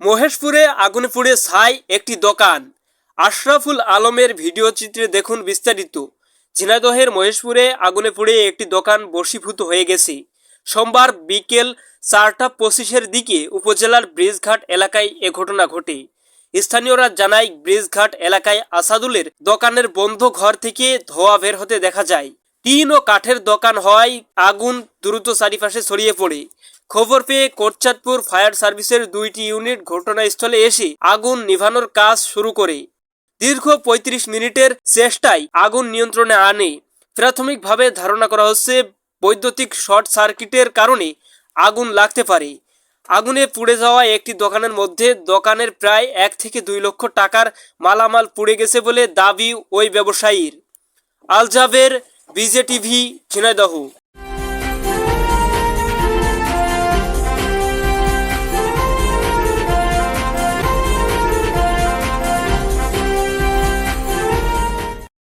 মহেশপুরে আগুনে পুড়ে ছাই একটি দোকান। আশরাফুল আলমের ভিডিও চিত্রে দেখুন বিস্তারিত। ঝিনাদহের মহেশপুরে আগুনে পুড়ে একটি দোকান বশীভূত হয়ে গেছে। সোমবার বিকেল চারটা পঁচিশের দিকে উপজেলার ব্রিজঘাট এলাকায় এ ঘটনা ঘটে। স্থানীয়রা জানায়, ব্রিজঘাট এলাকায় আসাদুলের দোকানের বন্ধ ঘর থেকে ধোয়া বের হতে দেখা যায়। টিন ও কাঠের দোকান হওয়ায় আগুন দ্রুত চারিপাশে ছড়িয়ে পড়ে। খবর পেয়ে কোটচাঁদপুর ফায়ার সার্ভিসের দুইটি ইউনিট ঘটনাস্থলে এসে আগুন নিভানোর কাজ শুরু করে। দীর্ঘ পঁয়ত্রিশ মিনিটের চেষ্টায় আগুন নিয়ন্ত্রণে আনে। প্রাথমিকভাবে ধারণা করা হচ্ছে বৈদ্যুতিক শর্ট সার্কিটের কারণে আগুন লাগতে পারে। আগুনে পুড়ে যাওয়া একটি দোকানের মধ্যে দোকানের প্রায় এক থেকে দুই লক্ষ টাকার মালামাল পুড়ে গেছে বলে দাবি ওই ব্যবসায়ীর। আলজাবের বিজেটিভি, ঝিনাইদহ।